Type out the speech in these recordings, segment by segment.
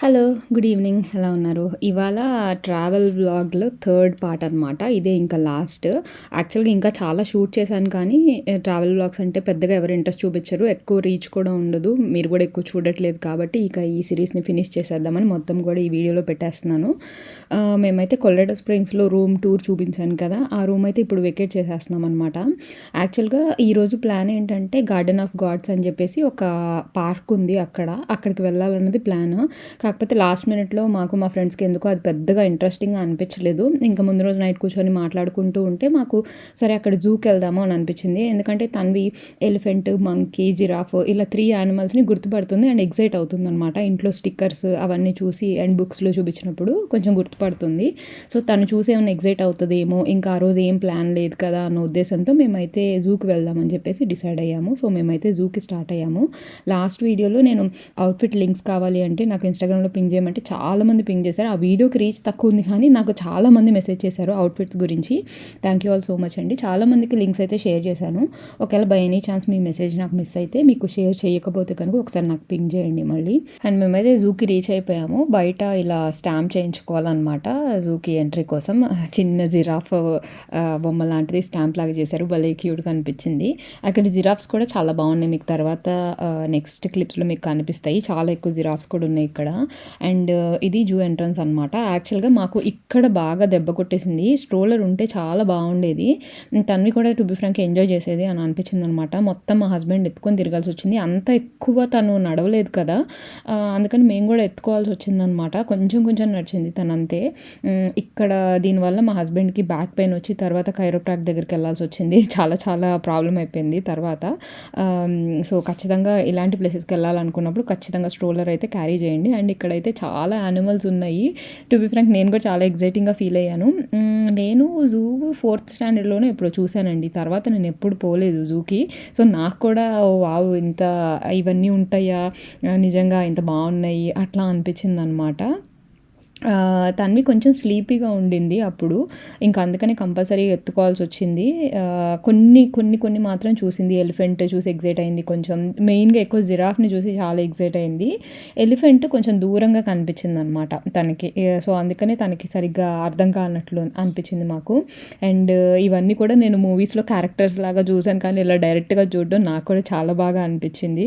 Hello good evening. ఎలా ఉన్నారు? ఇవాళ ట్రావెల్ బ్లాగ్లో థర్డ్ పార్ట్ అనమాట ఇదే ఇంకా లాస్ట్. యాక్చువల్గా ఇంకా చాలా షూట్ చేశాను కానీ ట్రావెల్ బ్లాగ్స్ అంటే పెద్దగా ఎవరు ఇంట్రెస్ట్ చూపించరు. ఎక్కువ రీచ్ కూడా ఉండదు. మీరు కూడా ఎక్కువ చూడట్లేదు కాబట్టి ఇక ఈ సిరీస్ని ఫినిష్ చేసేద్దామని మొత్తం కూడా ఈ వీడియోలో పెట్టేస్తున్నాను. మేమైతే కొల్లెడో స్ప్రింగ్స్లో రూమ్ టూర్ చూపించాను కదా. ఆ రూమ్ అయితే ఇప్పుడు వెకేట్ చేసేస్తున్నాం అనమాట యాక్చువల్గా ఈరోజు ప్లాన్ ఏంటంటే గార్డెన్ ఆఫ్ గాడ్స్ అని చెప్పేసి ఒక పార్క్ ఉంది అక్కడ. అక్కడికి వెళ్ళాలన్నది ప్లాన్. కాకపోతే లాస్ట్ మినిట్లో మాకు మా ఫ్రెండ్స్కి ఎందుకో అది పెద్దగా ఇంట్రెస్టింగ్గా అనిపించలేదు. ఇంకా ముందు రోజు నైట్ కూర్చొని మాట్లాడుకుంటూ ఉంటే మాకు సరే అక్కడ జూకి వెళ్దాము అని అనిపించింది. ఎందుకంటే తన్వి ఎలిఫెంట్ మంకీ జిరాఫ్ ఇలా త్రీ యానిమల్స్ని గుర్తుపడుతుంది అండ్ ఎగ్జైట్ అవుతుంది అనమాట ఇంట్లో స్టిక్కర్స్ అవన్నీ చూసి అండ్ బుక్స్లో చూపించినప్పుడు కొంచెం గుర్తుపడుతుంది. సో తను చూసి ఏమైనా ఎగ్జైట్ అవుతుందేమో ఇంకా ఆ రోజు ఏం ప్లాన్ లేదు కదా అన్న ఉద్దేశంతో మేమైతే జూకి వెళ్దామని చెప్పేసి డిసైడ్ అయ్యాము. సో మేమైతే జూకి స్టార్ట్ అయ్యాము. లాస్ట్ వీడియోలో నేను అవుట్ఫిట్ లింక్స్ కావాలి అంటే నాకు ఇన్స్టాగ్రామ్లో పింగ్ చేయమంటే చాలామంది పింగ్ చేశారు. ఆ వీడియోకి రీచ్ తక్కువ ఉంది కానీ నాకు చాలామంది మెసేజ్ చేశారు అవుట్ఫిట్స్ గురించి. Thank you all so much అండి. చాలామందికి లింక్స్ అయితే షేర్ చేశాను. ఒకవేళ బై ఎనీ ఛాన్స్ మీ మెసేజ్ నాకు మిస్ అయితే మీకు షేర్ చేయకపోతే కనుక ఒకసారి నాకు పింగ్ చేయండి మళ్ళీ. అండ్ మేమైతే జూకి రీచ్ అయిపోయాము. బయట ఇలా స్టాంప్ చేయించుకోవాలన్నమాట జూకి ఎంట్రీ కోసం. చిన్న జిరాఫ్ బొమ్మ లాంటిది స్టాంప్ లాగా చేశారు. భలే క్యూట్గా అనిపించింది. అక్కడ జిరాఫ్స్ కూడా చాలా బాగున్నాయి. మీకు తర్వాత నెక్స్ట్ క్లిప్స్లో మీకు కనిపిస్తాయి. చాలా ఎక్కువ జిరాఫ్స్ కూడా ఉన్నాయి ఇక్కడ. అండ్ uh, ఇది జూ ఎంట్రన్స్ అనమాట యాక్చువల్గా మాకు ఇక్కడ బాగా దెబ్బ కొట్టేసింది. స్ట్రోలర్ ఉంటే చాలా బాగుండేది. తన్వి కూడా టు బి ఫ్రాంక్ ఎంజాయ్ చేసేది అని అనిపించింది అనమాట మొత్తం మా హస్బెండ్ ఎత్తుకొని తిరగాల్సి వచ్చింది. అంత ఎక్కువ తను నడవలేదు కదా. అందుకని మేము కూడా ఎత్తుకోవాల్సి వచ్చిందనమాట కొంచెం కొంచెం నడిచింది తను అంతే. ఇక్కడ దీనివల్ల మా హస్బెండ్కి బ్యాక్ పెయిన్ వచ్చి తర్వాత కైరోప్రాక్ దగ్గరికి వెళ్ళాల్సి వచ్చింది. చాలా చాలా ప్రాబ్లం అయిపోయింది తర్వాత. సో ఖచ్చితంగా ఇలాంటి ప్లేసెస్కి వెళ్ళాలనుకున్నప్పుడు ఖచ్చితంగా స్ట్రోలర్ అయితే క్యారీ చేయండి. అండ్ ఇక్కడైతే చాలా యానిమల్స్ ఉన్నాయి. టు బి ఫ్రాంక్ నేను కూడా చాలా ఎగ్జైటింగ్గా ఫీల్ అయ్యాను. నేను జూ ఫోర్త్ స్టాండర్డ్లోనే ఎప్పుడో చూశానండి. తర్వాత నేను ఎప్పుడు పోలేదు జూకి. సో నాకు కూడా వావ్ ఇంత ఇవన్నీ ఉంటాయా? నిజంగా ఇంత బాగున్నాయి. అట్లా అనిపించింది అనమాట తన్వి కొంచెం స్లీపీగా ఉండింది అప్పుడు. ఇంకా అందుకని కంపల్సరీ ఎత్తుకోవాల్సి వచ్చింది. కొన్ని కొన్ని కొన్ని మాత్రం చూసింది. ఎలిఫెంట్ చూసి ఎగ్జైట్ అయింది కొంచెం. మెయిన్గా ఎక్కువ జిరాఫ్ని చూసి చాలా ఎగ్జైట్ అయింది. ఎలిఫెంట్ కొంచెం దూరంగా కనిపించింది అనమాట తనకి సో అందుకనే తనకి సరిగ్గా అర్థం కానట్లు అనిపించింది మాకు. అండ్ ఇవన్నీ కూడా నేను మూవీస్లో క్యారెక్టర్స్ లాగా చూశాను. కానీ ఇలా డైరెక్ట్గా చూడడం నాకు కూడా చాలా బాగా అనిపించింది.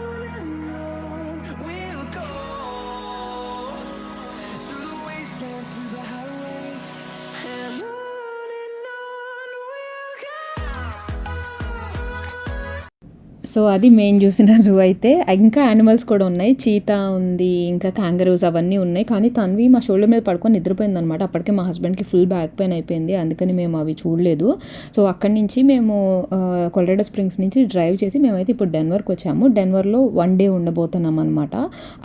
so అది మెయిన్ చూసిన జూ అయితే. ఇంకా యానిమల్స్ కూడా ఉన్నాయి. చీతా ఉంది ఇంకా కాంగరూస్ అవన్నీ ఉన్నాయి. కానీ తన్వి మా షోల్డర్ మీద పడుకొని నిద్రపోయింది అనమాట అప్పటికే మా హస్బెండ్కి ఫుల్ బ్యాక్ పెయిన్ అయిపోయింది. అందుకని మేము అవి చూడలేదు. సో అక్కడి నుంచి మేము కొలరెడో స్ప్రింగ్స్ నుంచి డ్రైవ్ చేసి మేమైతే ఇప్పుడు డెన్వర్కి వచ్చాము. డెన్వర్లో వన్ డే ఉండబోతున్నాం అనమాట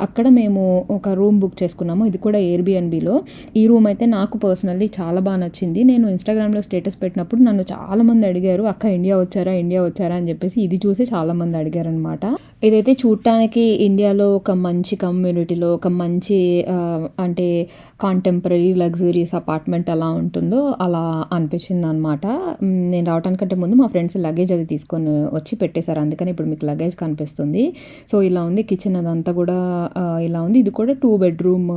అక్కడ మేము ఒక రూమ్ బుక్ చేసుకున్నాము. ఇది కూడా ఎయిర్బిఎన్బిలో ఈ రూమ్ అయితే నాకు పర్సనల్లీ చాలా బాగా నచ్చింది. నేను ఇన్స్టాగ్రామ్లో స్టేటస్ పెట్టినప్పుడు నన్ను చాలా మంది అడిగారు అక్క ఇండియా వచ్చారా? ఇండియా వచ్చారా? అని చెప్పేసి ఇది చూసి చాలా మంది అడిగారనమాట ఇదైతే చూడటానికి ఇండియాలో ఒక మంచి కమ్యూనిటీలో ఒక మంచి అంటే కాంటెంపరీ లగ్జరీస్ అపార్ట్మెంట్ ఎలా ఉంటుందో అలా అనిపించింది అనమాట నేను రావడానికంటే ముందు మా ఫ్రెండ్స్ లగేజ్ అది తీసుకొని వచ్చి పెట్టేశారు. అందుకని ఇప్పుడు మీకు లగేజ్ కనిపిస్తుంది. సో ఇలా ఉంది కిచెన్ అదంతా కూడా ఇలా ఉంది. ఇది కూడా టూ బెడ్రూమ్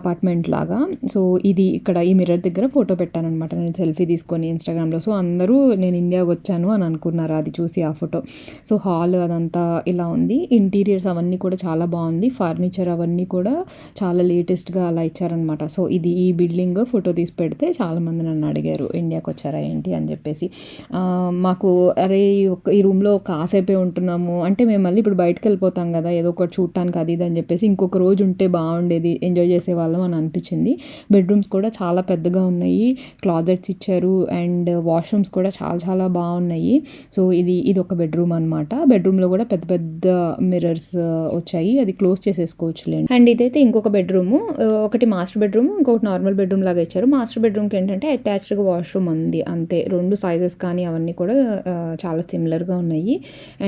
అపార్ట్మెంట్ లాగా. సో ఇది ఇక్కడ ఈ మిర్రర్ దగ్గర ఫోటో పెట్టాను అనమాట నేను సెల్ఫీ తీసుకొని ఇన్స్టాగ్రామ్లో సో అందరూ నేను ఇండియాకి వచ్చాను అని అనుకున్నారు. అది చూసి ఆ ఫోటో సో హాల్ అదంతా ఇలా ఉంది. ఇంటీరియర్స్ అవన్నీ కూడా చాలా బాగుంది. ఫర్నిచర్ అవన్నీ కూడా చాలా లేటెస్ట్గా అలా ఇచ్చారనమాట సో ఇది ఈ బిల్డింగ్ ఫోటో తీసి పెడితే చాలామంది నన్ను అడిగారు ఇండియాకి వచ్చారా ఏంటి? అని చెప్పేసి. మాకు అరే ఈ ఈ రూమ్లో కాసేపే ఉంటున్నాము. అంటే మేము మళ్ళీ ఇప్పుడు బయటకు వెళ్ళిపోతాం కదా ఏదో ఒకటి చూడటానికి అది ఇది అని చెప్పేసి ఇంకొక రోజు ఉంటే బాగుండేది ఎంజాయ్ చేసేవాళ్ళం అని అనిపించింది. బెడ్రూమ్స్ కూడా చాలా పెద్దగా ఉన్నాయి క్లాజెట్స్ ఇచ్చారు అండ్ వాష్రూమ్స్ కూడా చాలా చాలా బాగున్నాయి. సో ఇది ఇది ఒక బెడ్రూమ్ అనమాట బెడ్రూమ్లో కూడా పెద్ద పెద్ద మిర్రర్స్ వచ్చాయి. అది క్లోజ్ చేసేసుకోవచ్చులేండి అండ్ ఇదైతే ఇంకొక బెడ్రూమ్. ఒకటి మాస్టర్ బెడ్రూమ్ ఇంకొకటి నార్మల్ బెడ్రూమ్ లాగా ఇచ్చారు. మాస్టర్ బెడ్రూమ్కి ఏంటంటే అటాచ్డ్గా వాష్రూమ్ ఉంది అంతే. రెండు సైజెస్ కానీ అవన్నీ కూడా చాలా సిమిలర్గా ఉన్నాయి.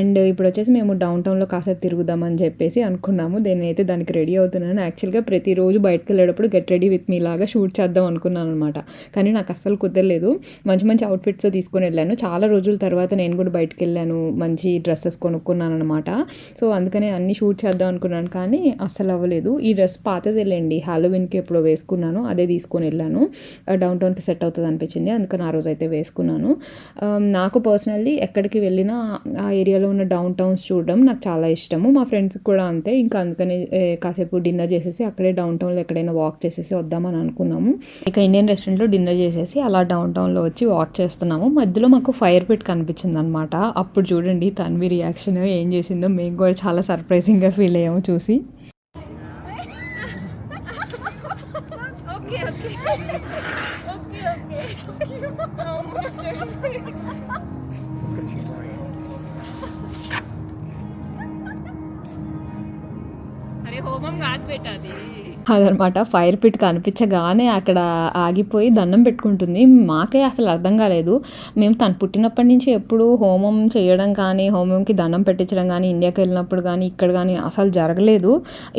అండ్ ఇప్పుడు వచ్చేసి మేము డౌన్ టౌన్లో కాసేపు తిరుగుదామని చెప్పేసి అనుకున్నాము. నేను అయితే దానికి రెడీ అవుతున్నాను. యాక్చువల్గా ప్రతిరోజు బయటకు వెళ్ళేటప్పుడు గెట్ రెడీ విత్ మీ లాగా షూట్ చేద్దాం అనుకున్నాను అనమాట కానీ నాకు అస్సలు కుదరలేదు. మంచి మంచి అవుట్ఫిట్స్ తీసుకొని వెళ్ళాను. చాలా రోజుల తర్వాత నేను కూడా బయటకు వెళ్ళాను. మంచి డ్రెస్సెస్ కొనుక్కున్నాను అనమాట సో అందుకనే అన్ని షూట్ చేద్దాం అనుకున్నాను కానీ అస్సలు అవ్వలేదు. ఈ డ్రెస్ పాతదేలేండి హాలోవిన్కి ఎప్పుడో వేసుకున్నాను. అదే తీసుకొని వెళ్ళాను. డౌన్ టౌన్కి సెట్ అవుతుంది అనిపించింది. అందుకని ఆ రోజు అయితే వేసుకున్నాను నాకు పర్సనల్లీ ఎక్కడికి వెళ్ళినా ఆ ఏరియాలో ఉన్న డౌన్ టౌన్స్ చూడడం నాకు చాలా ఇష్టము. మా ఫ్రెండ్స్కి కూడా అంతే. ఇంకా అందుకని కాసేపు డిన్నర్ చేసేసి అక్కడే డౌన్ టౌన్లో ఎక్కడైనా వాక్ చేసేసి వద్దామని అనుకున్నాము. ఇక ఇండియన్ రెస్టారెంట్లో డిన్నర్ చేసేసి అలా డౌన్ టౌన్లో వచ్చి వాక్ చేస్తున్నాము. మధ్యలో మాకు ఫైర్ పిట్ కనిపించింది అనమాట అప్పుడు చూడండి తన్వి రియాక్షన్ ఏం చేసిందో మేము కూడా చాలా సర్ప్రైజింగ్గా ఫీల్ అయ్యాము చూసి. అరే హోమం కాదు పెట్టాది అదనమాట. ఫైర్ పిట్ కనిపించగానే అక్కడ ఆగిపోయి దండం పెట్టుకుంటుంది. మాకే అసలు అర్థం కాలేదు. మేము తను పుట్టినప్పటి నుంచి ఎప్పుడు హోమం చేయడం కానీ హోమంకి దండం పెట్టించడం కానీ ఇండియాకి వెళ్ళినప్పుడు కానీ ఇక్కడ కానీ అసలు జరగలేదు.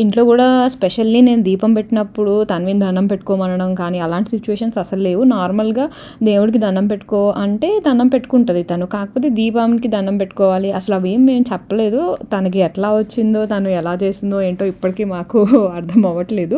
ఇంట్లో కూడా స్పెషల్లీ నేను దీపం పెట్టినప్పుడు తనవి దండం పెట్టుకోమనడం కానీ అలాంటి సిచ్యువేషన్స్ అసలు లేవు. నార్మల్గా దేవుడికి దండం పెట్టుకో అంటే దండం పెట్టుకుంటుంది తను. కాకపోతే దీపానికి దండం పెట్టుకోవాలి. అసలు అవి ఏం మేము చెప్పలేదు. తనకి ఎట్లా వచ్చిందో తను ఎలా చేసిందో ఏంటో ఇప్పటికీ మాకు అర్థం అవ్వట్లేదు.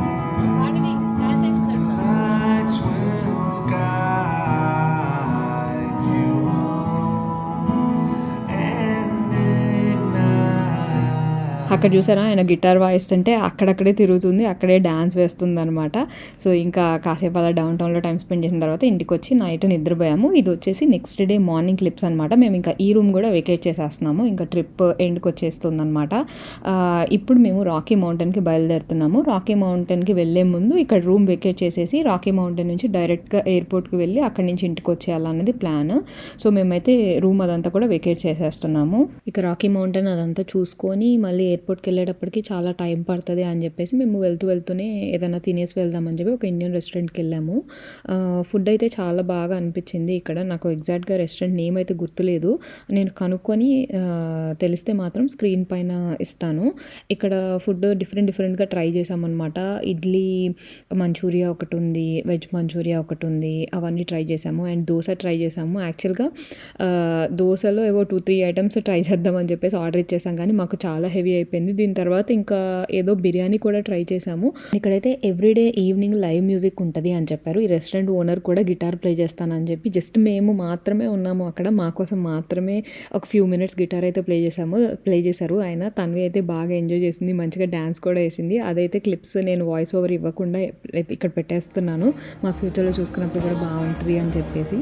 అక్కడ చూసారా? ఆయన గిటార్ వాయిస్తుంటే అక్కడక్కడే తిరుగుతుంది అక్కడే డ్యాన్స్ వేస్తుంది అనమాట సో ఇంకా కాసేపు అలా డౌన్ టౌన్లో టైం స్పెండ్ చేసిన తర్వాత ఇంటికి వచ్చి నైట్ నిద్రపోయాము. ఇది వచ్చేసి నెక్స్ట్ డే మార్నింగ్ క్లిప్స్ అనమాట మేము ఇంకా ఈ రూమ్ కూడా వెకేట్ చేసేస్తున్నాము. ఇంకా ట్రిప్ ఎండ్కి వచ్చేస్తుంది అనమాట ఇప్పుడు మేము రాకీ మౌంటైన్కి బయలుదేరుతున్నాము. రాకీ మౌంటైన్కి వెళ్ళే ముందు ఇక్కడ రూమ్ వెకేట్ చేసేసి రాకీ మౌంటైన్ నుంచి డైరెక్ట్గా ఎయిర్పోర్ట్కి వెళ్ళి అక్కడి నుంచి ఇంటికి వచ్చేయాలన్నది ప్లాన్. సో మేమైతే రూమ్ అదంతా కూడా వెకేట్ చేసేస్తున్నాము. ఇక రాకీ మౌంటైన్ అదంతా చూసుకొని మళ్ళీ ఎయిర్పోర్ట్కి వెళ్ళేటప్పటికి చాలా టైం పడుతుంది అని చెప్పేసి మేము వెళ్తూ వెళ్తూనే ఏదైనా తినేసి వెళ్దామని చెప్పి ఒక ఇండియన్ రెస్టారెంట్కి వెళ్ళాము. ఫుడ్ అయితే చాలా బాగా అనిపించింది ఇక్కడ. నాకు ఎగ్జాక్ట్గా రెస్టారెంట్ నేమ్ అయితే గుర్తులేదు. నేను కనుక్కొని తెలిస్తే మాత్రం స్క్రీన్ పైన ఇస్తాను. ఇక్కడ ఫుడ్ డిఫరెంట్ డిఫరెంట్గా ట్రై చేసామన్నమాట ఇడ్లీ మంచూరియా ఒకటి ఉంది వెజ్ మంచూరియా ఒకటి ఉంది అవన్నీ ట్రై చేసాము అండ్ దోశ ట్రై చేసాము యాక్చువల్గా దోశలో ఏవో టూ త్రీ ఐటమ్స్ ట్రై చేద్దామని చెప్పేసి ఆర్డర్ ఇచ్చేసాం కానీ మాకు చాలా హెవీ అయిపోయింది దీని తర్వాత ఇంకా ఏదో బిర్యానీ కూడా ట్రై చేశాము. ఇక్కడైతే ఎవ్రీడే ఈవినింగ్ లైవ్ మ్యూజిక్ ఉంటుంది అని చెప్పారు. ఈ రెస్టారెంట్ ఓనర్ కూడా గిటార్ ప్లే చేస్తానని చెప్పి జస్ట్ మేము మాత్రమే ఉన్నాము అక్కడ. మా కోసం మాత్రమే ఒక ఫ్యూ మినిట్స్ గిటార్ అయితే ప్లే చేసాము ప్లే చేశారు. ఆయన తన్వి అయితే బాగా ఎంజాయ్ చేసింది మంచిగా డ్యాన్స్ కూడా వేసింది. అదైతే క్లిప్స్ నేను వాయిస్ ఓవర్ ఇవ్వకుండా ఇక్కడ పెట్టేస్తున్నాను. మా ఫ్యూచర్లో చూసుకున్నప్పుడు కూడా బాగుంటుంది అని చెప్పేసి.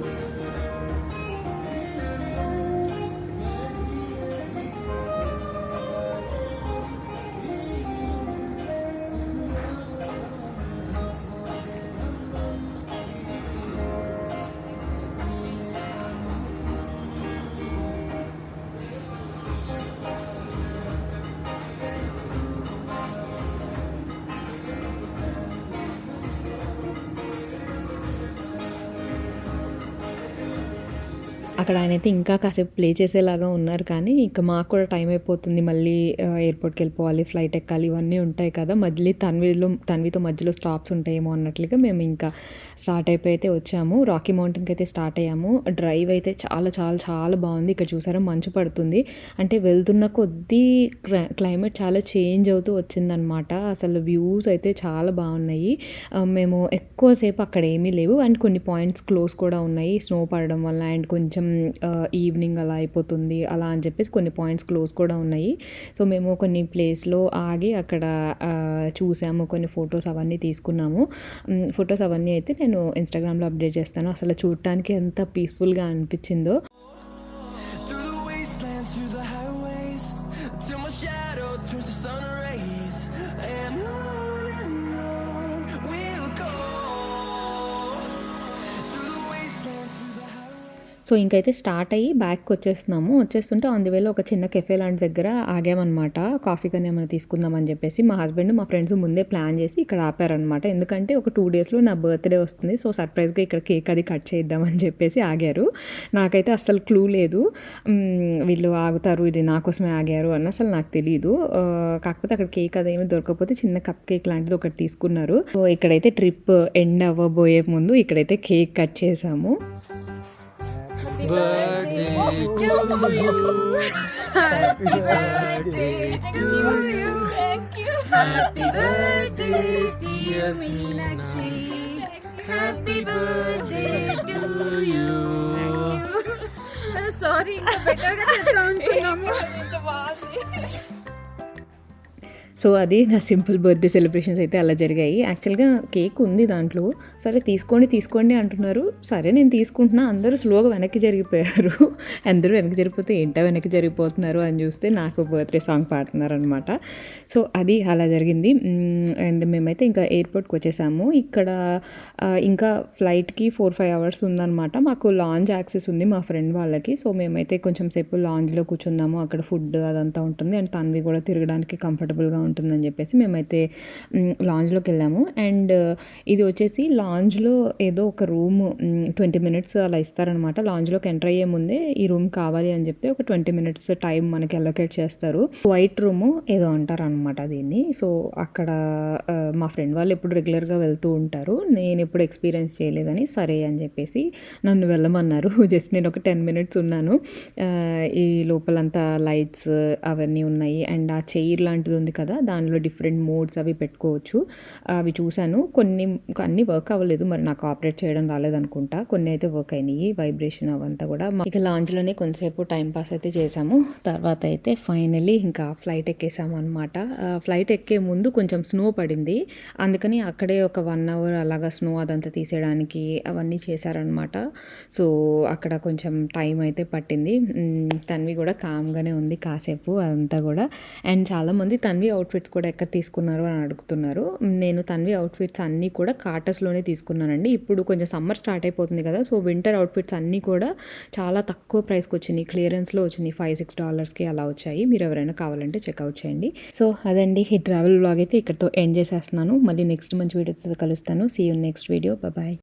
అక్కడ ఆయన అయితే ఇంకా కాసేపు ప్లే చేసేలాగా ఉన్నారు కానీ ఇంకా మాకు కూడా టైం అయిపోతుంది. మళ్ళీ ఎయిర్పోర్ట్కి వెళ్ళిపోవాలి ఫ్లైట్ ఎక్కాలి ఇవన్నీ ఉంటాయి కదా. మళ్ళీ తన్విలో తన్వితో మధ్యలో స్టాప్స్ ఉంటాయేమో అన్నట్లుగా మేము ఇంకా స్టార్ట్ అయిపోయి అయితే వచ్చాము. రాకీ మౌంటైన్కి అయితే స్టార్ట్ అయ్యాము. డ్రైవ్ అయితే చాలా చాలా చాలా బాగుంది. ఇక్కడ చూసారా మంచు పడుతుంది. అంటే వెళ్తున్న కొద్దీ క్లై- క్లైమేట్ చాలా చేంజ్ అవుతూ వచ్చిందనమాట అసలు వ్యూస్ అయితే చాలా బాగున్నాయి. మేము ఎక్కువసేపు అక్కడ ఏమీ లేవు. అండ్ కొన్ని పాయింట్స్ క్లోజ్ కూడా ఉన్నాయి. స్నో పడడం వల్ల అండ్ కొంచెం ఈవినింగ్ అలా అయిపోతుంది. అలా అని చెప్పేసి కొన్ని పాయింట్స్ క్లోజ్ కూడా ఉన్నాయి. సో మేము కొన్ని ప్లేస్లో ఆగి అక్కడ చూసాము. కొన్ని ఫొటోస్ అవన్నీ తీసుకున్నాము. ఫొటోస్ అవన్నీ అయితే నేను ఇన్స్టాగ్రామ్లో అప్డేట్ చేస్తాను. అసలు చూడటానికి ఎంత పీస్ఫుల్గా అనిపించిందో. సో ఇంకైతే స్టార్ట్ అయ్యి బ్యాక్కి వచ్చేస్తున్నాము. వచ్చేస్తుంటే ఆన్ ది వేలో ఒక చిన్న కెఫే లాంటి దగ్గర ఆగామన్నమాట. కాఫీ కానీ ఏమైనా తీసుకుందామని చెప్పేసి మా హస్బెండ్ మా ఫ్రెండ్స్ ముందే ప్లాన్ చేసి ఇక్కడ ఆపారనమాట ఎందుకంటే ఒక టూ డేస్లో నా బర్త్డే వస్తుంది. సో సర్ప్రైజ్గా ఇక్కడ కేక్ అది కట్ చేద్దామని చెప్పేసి ఆగారు. నాకైతే అస్సలు క్లూ లేదు. వీళ్ళు ఆగుతారు ఇది నా కోసమే ఆగారు అని అసలు నాకు తెలియదు కాకపోతే అక్కడ కేక్ అదేమి దొరకకపోతే చిన్న కప్ కేక్ లాంటిది ఒకటి తీసుకున్నారు. సో ఇక్కడైతే ట్రిప్ ఎండ్ అవ్వబోయే ముందు ఇక్కడైతే కేక్ కట్ చేసాము. birthday to you. Happy birthday to you. Thank you. Happy birthday, dear Meenakshi. Happy birthday to you. Sorry, I'm better than so అది నా సింపుల్ బర్త్డే సెలబ్రేషన్స్ అయితే అలా జరిగాయి. యాక్చువల్గా కేక్ ఉంది దాంట్లో. సరే తీసుకోండి తీసుకోండి అంటున్నారు. సరే నేను తీసుకుంటున్నా. అందరూ స్లోగా వెనక్కి జరిగిపోయారు. అందరూ వెనక్కి జరిగిపోతే ఏంటో వెనక్కి జరిగిపోతున్నారు అని చూస్తే నాకు బర్త్డే సాంగ్ పాడుతున్నారు అనమాట సో అది అలా జరిగింది. అండ్ మేమైతే ఇంకా ఎయిర్పోర్ట్కి వచ్చేసాము. ఇక్కడ ఇంకా ఫ్లైట్కి ఫోర్ ఫైవ్ అవర్స్ ఉందన్నమాట. మాకు లాంజ్ యాక్సెస్ ఉంది మా ఫ్రెండ్ వాళ్ళకి. సో మేమైతే కొంచెం సేపు లాంజ్లో కూర్చుందాము అక్కడ ఫుడ్ అదంతా ఉంటుంది. అండ్ తనవి కూడా తిరగడానికి కంఫర్టబుల్గా ఉంటుందని చెప్పేసి మేమైతే లాంజ్లోకి వెళ్ళాము. అండ్ uh, ఇది వచ్చేసి లాంజ్లో ఏదో ఒక రూమ్ ట్వంటీ మినిట్స్ అలా ఇస్తారనమాట. లాంజ్లోకి ఎంటర్ అయ్యే ముందే ఈ రూమ్ కావాలి అని చెప్తే ఒక ట్వంటీ మినిట్స్ టైం మనకి అలొకేట్ చేస్తారు. వైట్ రూమ్ ఏదో అంటారు అనమాట దీన్ని. సో అక్కడ uh, మా ఫ్రెండ్ వాళ్ళు ఎప్పుడు రెగ్యులర్గా వెళ్తూ ఉంటారు. నేను ఎప్పుడు ఎక్స్పీరియన్స్ చేయలేదని సరే అని చెప్పేసి నన్ను వెళ్ళమన్నారు. జస్ట్ నేను ఒక టెన్ మినిట్స్ ఉన్నాను. Uh, ఈ లోపలంతా లైట్స్ అవన్నీ ఉన్నాయి. అండ్ ఆ చైర్ లాంటిది ఉంది కదా దానిలో డిఫరెంట్ మోడ్స్ అవి పెట్టుకోవచ్చు. అవి చూశాను. కొన్ని అన్ని వర్క్ అవ్వలేదు. మరి నాకు ఆపరేట్ చేయడం రాలేదనుకుంటా. కొన్ని అయితే వర్క్ అయినాయి. వైబ్రేషన్ అవంతా కూడా ఇక లాంజ్లోనే కొంతసేపు టైం పాస్ అయితే చేసాము తర్వాత అయితే ఫైనలీ ఇంకా ఫ్లైట్ ఎక్కేసాము అనమాట ఫ్లైట్ ఎక్కే ముందు కొంచెం స్నో పడింది. అందుకని అక్కడే ఒక వన్ అవర్ అలాగా స్నో అదంతా తీసేయడానికి అవన్నీ చేశారనమాట సో అక్కడ కొంచెం టైం అయితే పట్టింది. తన్వి కూడా కామ్గానే ఉంది కాసేపు అదంతా కూడా. అండ్ చాలామంది తన్వి అవుట్ అవుట్ఫిట్స్ కూడా ఎక్కడ తీసుకున్నారు అని అడుగుతున్నారు. నేను తన్వి అవుట్ఫిట్స్ అన్నీ కూడా కాటస్లోనే తీసుకున్నానండి. ఇప్పుడు కొంచెం సమ్మర్ స్టార్ట్ అయిపోతుంది కదా సో వింటర్ అవుట్ఫిట్స్ అన్నీ కూడా చాలా తక్కువ ప్రైస్కి వచ్చినాయి. క్లియరెన్స్లో వచ్చినాయి. ఫైవ్ సిక్స్ డాలర్స్కి అలా వచ్చాయి. మీరు ఎవరైనా కావాలంటే చెక్అవుట్ చేయండి. సో అదండి. ఈ ట్రావెల్ బ్లాగ్ అయితే ఇక్కడితో ఎండ్ చేసేస్తున్నాను. మళ్ళీ నెక్స్ట్ మంచి వీడియోతో కలుస్తాను. See you next video bye